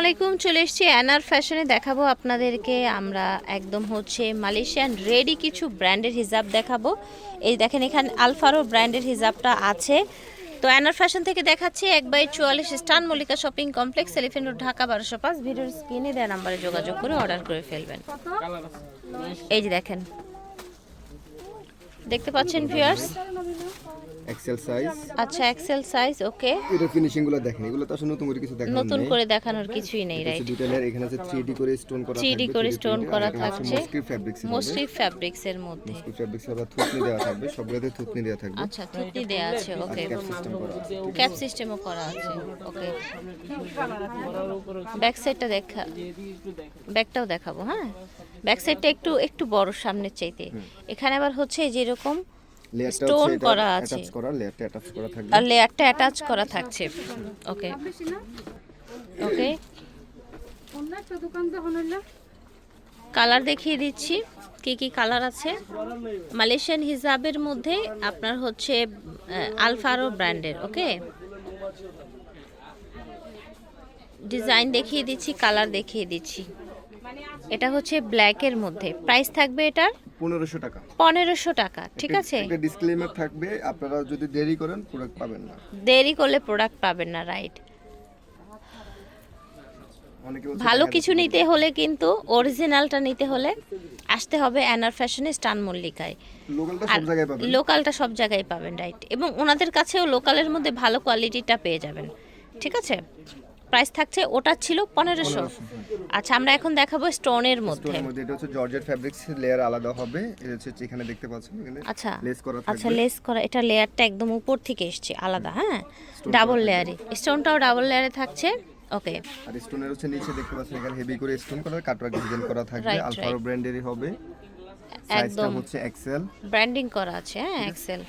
আলাইকুম চলে এসেছি অ্যানার ফ্যাশনে। দেখাবো আপনাদেরকে আমরা একদম হচ্ছে মালয়েশিয়ান রেডি কিছু ব্র্যান্ডের হিজাব দেখাবো। এই দেখেন এখানে আলফারো ব্র্যান্ডের হিজাবটা আছে। তো অ্যানার ফ্যাশন থেকে দেখাচ্ছি এক বাই চুয়াল্লিশ স্টান Mallika shopping complex elephant road Dhaka বারোশো পাঁচ। ভিডিওর স্ক্রিনে দেওয়া নাম্বারে যোগাযোগ করে অর্ডার করে ফেলবেন। এই যে দেখেন দেখতে পাচ্ছেন ভিউয়ার্স? এক্সেল সাইজ আচ্ছা এক্সেল সাইজ ওকে এটা ফিনিশিংগুলো দেখেন এগুলো তো আসলে নতুন করে কিছু দেখানো নতুন করে দেখানোর কিছুই নেই রাইট দুটো লেয়ার এখানে আছে 3D করে স্টোন করা 3D করে স্টোন করা থাকছে। মস্কি ফেব্রিক্স মোস্টলি ফ্যাব্রিক্স এর মধ্যে। মস্কি ফেব্রিক্স আবার থুতনি দেওয়া থাকবে সবগুলোতে থুতনি দেওয়া থাকবে। আচ্ছা থুতনি দেয়া আছে ওকে ক্যাপ সিস্টেমও করা আছে। ওকে ব্যাক সাইডটা দেখা ব্যাকটাও দেখাবো হ্যাঁ? ব্যাক সাইডটা একটু একটু বড় সামনের চাইতে। এখানে আবার হচ্ছে যেরকম লেয়ারটা Stone করা আছে। অ্যাটাচ করা লেয়ারটা অ্যাটাচ করা থাকবে। আর লেয়ারটা অ্যাটাচ করা থাকছে। ওকে ওকে কালার দেখিয়ে দিচ্ছি কি কি কালার আছে। মালয়েশিয়ান হিজাবের মধ্যে আপনার হচ্ছে আলফারো ব্র্যান্ডের ওকে ডিজাইন দেখিয়ে দিচ্ছি কালার দেখিয়ে দিচ্ছি। এটা হচ্ছে ব্ল্যাকের মধ্যে। প্রাইস থাকবে এটার? 1500 টাকা। পনেরোশো টাকা ঠিক আছে? একটা ডিসক্লেমার থাকবে আপনারা যদি দেরি করেন প্রোডাক্ট পাবেন না। দেরি করলে প্রোডাক্ট পাবেন না রাইট ভালো কিছু নিতে হলে কিন্তু অরিজিনালটা নিতে হলে আসতে হবে অ্যানার ফ্যাশনে স্টান মল্লিকায়। লোকালটা আর সব জায়গায় পাবেন। লোকালটা সব জায়গায় পাবেন রাইট এবং ওনাদের কাছেও লোকালের মধ্যে ভালো কোয়ালিটিটা পেয়ে যাবেন ঠিক আছে? প্রাইস থাকছে ওটা ছিল পনেরোশো। আচ্ছা আমরা এখন দেখাবো স্টোনের মধ্যে। এটা হচ্ছে জর্জেট ফেব্রিক্স লেয়ার আলাদা হবে। এটা হচ্ছে এখানে দেখতে পাচ্ছেন আচ্ছা লেস করা আচ্ছা লেস করা এটা লেয়ারটা একদম উপর থেকে এসছে আলাদা হ্যাঁ? ডাবল লেয়ারে স্টোনটাও ডাবল লেয়ারে থাকছে ওকে আর স্টোনের হচ্ছে নিচে দেখতে পাচ্ছেন এখানে হেভি করে স্টোন করা কাটওয়ার্ক ডিজাইন করা থাকবে আলফারো ব্র্যান্ডেরই হবে। একদম। হচ্ছে এক্সেল ব্র্যান্ডিং করা আছে হ্যাঁ এক্সেল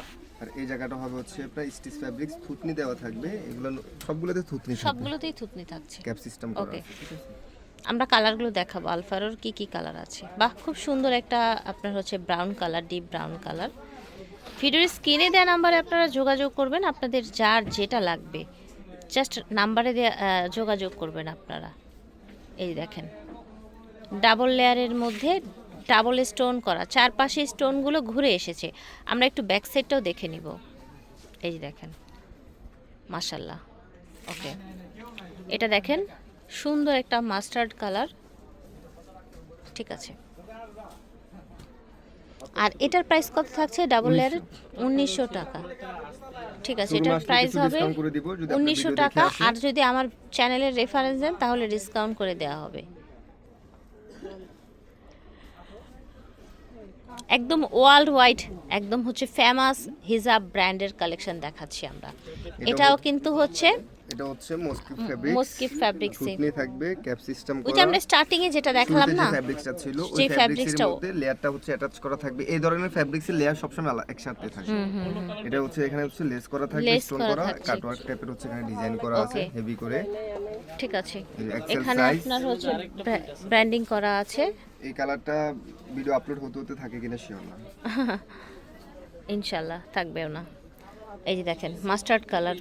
আর এই জায়গাটা হবে হচ্ছে আপনার স্টিচ ফেব্রিক্স থুতনি দেওয়া থাকবে। এগুলো সবগুলোতে থুতনি সবগুলোতেই থুতনি থাকছে। ক্যাপ সিস্টেম করা আছে ঠিক আছে। আমরা কালারগুলো দেখাবো। আলফারোর কি কি কালার আছে? বাহ খুব সুন্দর একটা আপনার হচ্ছে brown colour deep brown colour. ভিডিওর স্ক্রিনে দেওয়া নাম্বারে আপনারা যোগাযোগ করবেন। আপনাদের যার যেটা লাগবে। জাস্ট নাম্বারে যোগাযোগ করবেন আপনারা। এই দেখেন। ডাবল লেয়ারের মধ্যে ডাবল স্টোন করা চারপাশে স্টোনগুলো ঘুরে এসেছে। আমরা একটু ব্যাক সাইডটাও দেখে নিব। এই যে দেখেন। মাশাল্লাহ ওকে। এটা দেখেন সুন্দর একটা মাস্টার্ড কালার। ঠিক আছে। আর এটার প্রাইস কত থাকছে? ডাবল লেয়ারের উনিশশো। টাকা। ঠিক আছে এটার প্রাইস হবে উনিশশো টাকা। আর যদি আমার চ্যানেলের রেফারেন্স দেন তাহলে ডিসকাউন্ট করে দেওয়া হবে। একদম ওয়ার্ল্ড ওয়াইড একদম হচ্ছে ফেমাস হিজাব ব্র্যান্ডের কালেকশন দেখাচ্ছি আমরা। এটাও কিন্তু হচ্ছে এটা হচ্ছে এ। থাকবে ক্যাপ সিস্টেম করা যে আমরা স্টার্টিং এ যেটা দেখালাম না ছিল ওই ফ্যাব্রিক্সের মধ্যে লেয়ারটা হচ্ছে অ্যাটাচ করা থাকবে। এই ধরনের ফ্যাব্রিক্সের লেয়ার সবসময় একসাথে থাকে। এটা হচ্ছে এখানে হচ্ছে লেস করা থাকবে স্টোন করা করা। কাটওয়ার্ক টাইপের হচ্ছে এখানে ডিজাইন করা আছে হেভি করে। ঠিক আছে। এখানে আপনার হচ্ছে ব্র্যান্ডিং করা আছে। এই কালারটা ভিডিও আপলোড হতে হতে থাকে কিনা শিওর না। ইনশাআল্লাহ থাকবেও না। এই যে দেখেন মাস্টার্ড কালার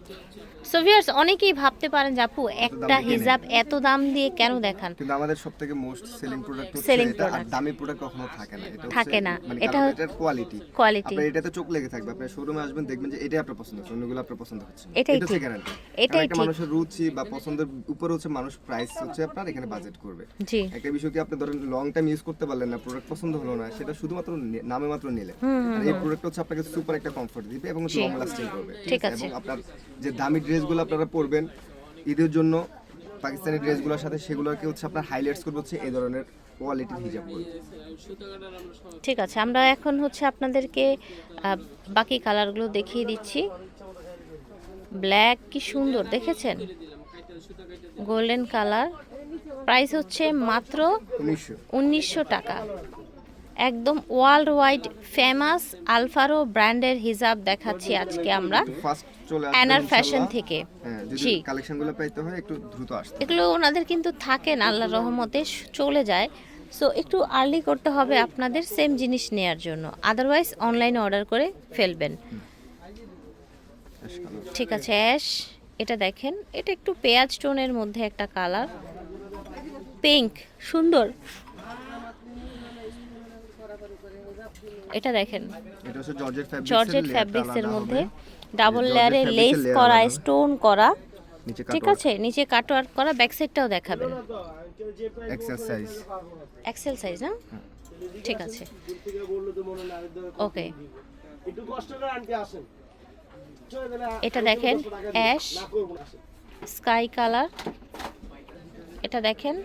সো ভিউয়ার্স অনেকেই ভাবতে পারেন যে আপু একটা হিজাব এত দাম দিয়ে কেন দেখান? কিন্তু আমাদের সবথেকে মোস্ট সেলিং প্রোডাক্ট হচ্ছে এটা আর দামি প্রোডাক্ট কখনো থাকে না এটা থাকে না। মানে এটা হচ্ছে- কোয়ালিটি কোয়ালিটি আপনার এটাতে চোখ লেগে থাকবে আপনি শোরুমে আসবেন দেখবেন যে এটাই আপনার পছন্দ হচ্ছে অন্যগুলো আপনার পছন্দ হচ্ছে এটাই ঠিক। গ্যারান্টি এটাই ঠিক। মানুষের রুচি বা পছন্দের উপরে হচ্ছে মানুষ প্রাইস হচ্ছে আপনার এখানে বাজেট করবে। জি। একটা বিষয় কি আপনি ধরেন লং টাইম ইউজ করতে পারলেন না প্রোডাক্ট পছন্দ হলো না সেটা শুধুমাত্র নামে মাত্র নিলে এই প্রোডাক্ট হচ্ছে আপনাকে সুপার একটা কমফর্ট দিবে এবং লং লাস্টিং করবে। ঠিক আছে? এবং আপনার যে দামি ড্রেসগুলো আপনারা পরবেন ঈদের জন্য পাকিস্তানি ড্রেসগুলোর সাথে সেগুলোকে হচ্ছে আপনার হাইলাইটস করবে হচ্ছে এই ধরনের কোয়ালিটির হিজাব ঠিক আছে আমরা এখন হচ্ছে আপনাদেরকে বাকি কালারগুলো দেখিয়ে দিচ্ছি। ব্ল্যাক কি সুন্দর দেখেছেন? গোল্ডেন কালার প্রাইস হচ্ছে মাত্র উনিশশো টাকা। একদম ওয়ার্ল্ড ওয়াইড ফেমাস আলফারো ব্র্যান্ডের হিজাব দেখাচ্ছি আজকে আমরা। অ্যানার ফ্যাশন থেকে। হ্যাঁ জি। কালেকশনগুলো পাইতে হয় একটু দ্রুত আসতে এগুলো ওনাদের কিন্তু থাকে না আল্লাহর রহমতে চলে যায়। সো একটু আর্লি করতে হবে আপনাদের সেম জিনিস নেয়ার জন্য। আদারওয়াইজ অনলাইনে অর্ডার করে ফেলবেন। ঠিক আছে অ্যাশ। এটা দেখেন এটা একটু পেঁয়াজ টোনের মধ্যে একটা কালার। পিঙ্ক সুন্দর। এটা দেখেন। এটা হচ্ছে জর্জেট ফ্যাব্রিক্স জর্জেট ফ্যাব্রিক্সের মধ্যে ডাবল লেয়ারে লেস করা স্টোন করা। ঠিক আছে নিচে কাটওয়ার্ক করা ব্যাক সাইডটাও দেখাবেন। এক্সারসাইজ এক্সেল সাইজ না? ঠিক আছে। ওকে একটু কষ্ট করে আনতে আসেন। এটা দেখেন অ্যাশ স্কাই কালার এটা দেখেন।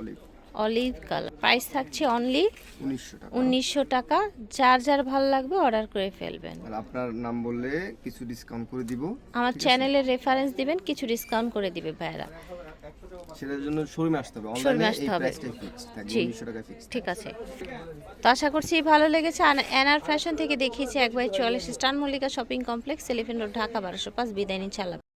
অলিভ অলিভ কালার প্রাইস থাকছে অনলি 1900 টাকা। উনিশশো টাকা। যার যার ভালো লাগবে অর্ডার করে ফেলবেন। আপনার নাম বললে কিছু ডিসকাউন্ট করে দিব। আমার চ্যানেলের রেফারেন্স দিবেন কিছু ডিসকাউন্ট করে দিবে ভাইরা সেটার জন্য শোরুমে আসতে হবে। অনলাইনে এই হবে। ফিক্সড থাকবে জি। 1900 টাকা ফিক্সড ঠিক আছে। তো আশা করছি ভালো লেগেছে। অ্যানার ফ্যাশন থেকে দেখিয়েছি একবার চুয়াল্লিশ স্টান Mallika shopping complex elephant road Dhaka বারোশো পাঁচ। বিদায় নিচ্ছে